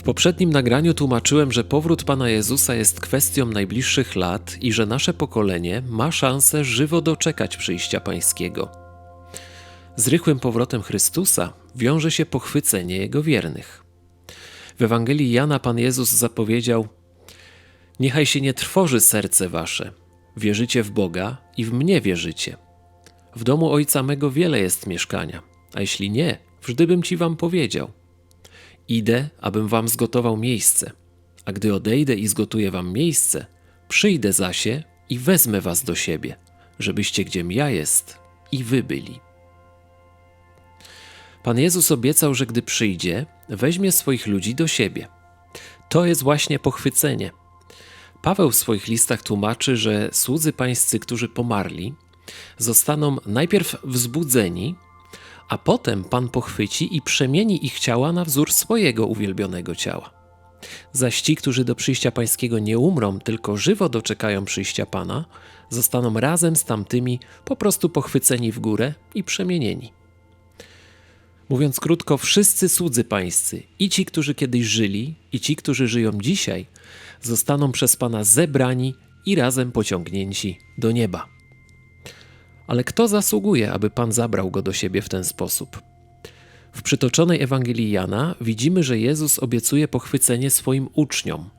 W poprzednim nagraniu tłumaczyłem, że powrót Pana Jezusa jest kwestią najbliższych lat i że nasze pokolenie ma szansę żywo doczekać przyjścia Pańskiego. Z rychłym powrotem Chrystusa wiąże się pochwycenie Jego wiernych. W Ewangelii Jana Pan Jezus zapowiedział: Niechaj się nie trwoży serce wasze. Wierzycie w Boga i w mnie wierzycie. W domu Ojca mego wiele jest mieszkania, a jeśli nie, wżdybym ci wam powiedział. Idę, abym wam zgotował miejsce, a gdy odejdę i zgotuję wam miejsce, przyjdę zasie i wezmę was do siebie, żebyście gdziem ja jest i wy byli. Pan Jezus obiecał, że gdy przyjdzie, weźmie swoich ludzi do siebie. To jest właśnie pochwycenie. Paweł w swoich listach tłumaczy, że słudzy pańscy, którzy pomarli, zostaną najpierw wzbudzeni, a potem Pan pochwyci i przemieni ich ciała na wzór swojego uwielbionego ciała. Zaś ci, którzy do przyjścia Pańskiego nie umrą, tylko żywo doczekają przyjścia Pana, zostaną razem z tamtymi po prostu pochwyceni w górę i przemienieni. Mówiąc krótko, wszyscy słudzy pańscy, i ci, którzy kiedyś żyli, i ci, którzy żyją dzisiaj, zostaną przez Pana zebrani i razem pociągnięci do nieba. Ale kto zasługuje, aby Pan zabrał go do siebie w ten sposób? W przytoczonej Ewangelii Jana widzimy, że Jezus obiecuje pochwycenie swoim uczniom,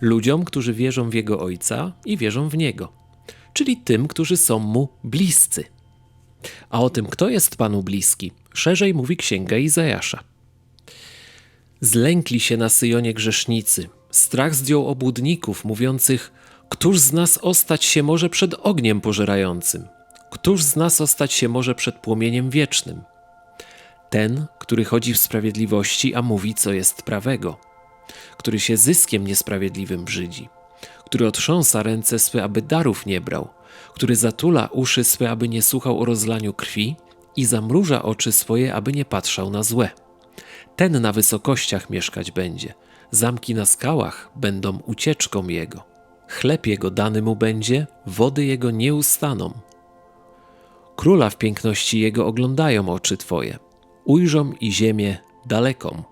ludziom, którzy wierzą w Jego Ojca i wierzą w Niego, czyli tym, którzy są Mu bliscy. A o tym, kto jest Panu bliski, szerzej mówi Księga Izajasza. Zlękli się na Syjonie grzesznicy, strach zdjął obłudników, mówiących, któż z nas ostać się może przed ogniem pożerającym? Któż z nas ostać się może przed płomieniem wiecznym? Ten, który chodzi w sprawiedliwości, a mówi, co jest prawego, który się zyskiem niesprawiedliwym brzydzi, który otrząsa ręce swe, aby darów nie brał, który zatula uszy swe, aby nie słuchał o rozlaniu krwi i zamruża oczy swoje, aby nie patrzał na złe. Ten na wysokościach mieszkać będzie, zamki na skałach będą ucieczką jego. Chleb jego dany mu będzie, wody jego nie ustaną. Króla w piękności jego oglądają oczy twoje, ujrzą i ziemię daleką.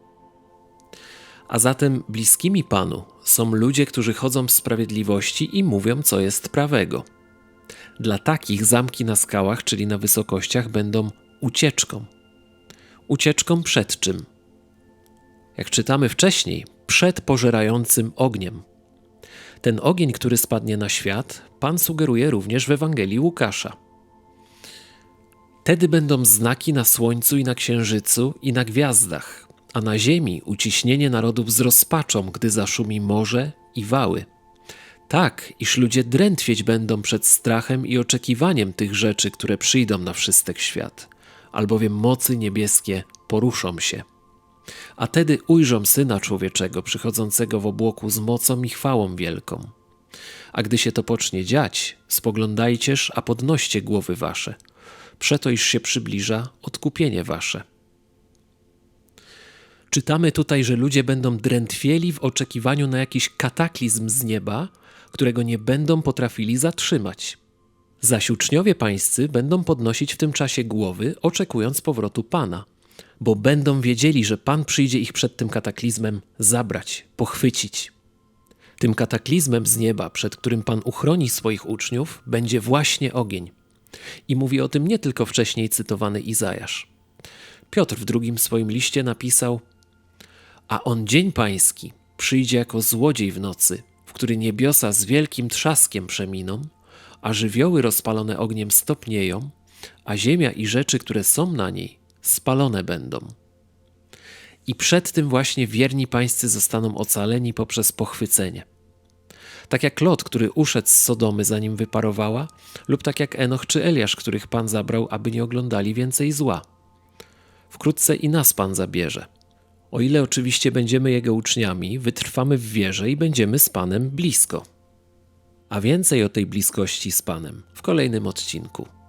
A zatem bliskimi Panu są ludzie, którzy chodzą w sprawiedliwości i mówią, co jest prawego. Dla takich zamki na skałach, czyli na wysokościach, będą ucieczką. Ucieczką przed czym? Jak czytamy wcześniej, przed pożerającym ogniem. Ten ogień, który spadnie na świat, Pan sugeruje również w Ewangelii Łukasza. Wtedy będą znaki na słońcu i na księżycu i na gwiazdach, a na ziemi uciśnienie narodów z rozpaczą, gdy zaszumi morze i wały. Tak, iż ludzie drętwieć będą przed strachem i oczekiwaniem tych rzeczy, które przyjdą na wszystek świat, albowiem mocy niebieskie poruszą się. A tedy ujrzą Syna Człowieczego przychodzącego w obłoku z mocą i chwałą wielką. A gdy się to pocznie dziać, spoglądajcież, a podnoście głowy wasze – przeto iż się przybliża odkupienie wasze. Czytamy tutaj, że ludzie będą drętwieli w oczekiwaniu na jakiś kataklizm z nieba, którego nie będą potrafili zatrzymać. Zaś uczniowie pańscy będą podnosić w tym czasie głowy, oczekując powrotu Pana, bo będą wiedzieli, że Pan przyjdzie ich przed tym kataklizmem zabrać, pochwycić. Tym kataklizmem z nieba, przed którym Pan uchroni swoich uczniów, będzie właśnie ogień. I mówi o tym nie tylko wcześniej cytowany Izajasz. Piotr w drugim swoim liście napisał: A on dzień pański przyjdzie jako złodziej w nocy, w który niebiosa z wielkim trzaskiem przeminą, a żywioły rozpalone ogniem stopnieją, a ziemia i rzeczy, które są na niej, spalone będą. I przed tym właśnie wierni pańscy zostaną ocaleni poprzez pochwycenie tak jak Lot, który uszedł z Sodomy zanim wyparowała, lub tak jak Enoch czy Eliasz, których Pan zabrał, aby nie oglądali więcej zła. Wkrótce i nas Pan zabierze. O ile oczywiście będziemy Jego uczniami, wytrwamy w wierze i będziemy z Panem blisko. A więcej o tej bliskości z Panem w kolejnym odcinku.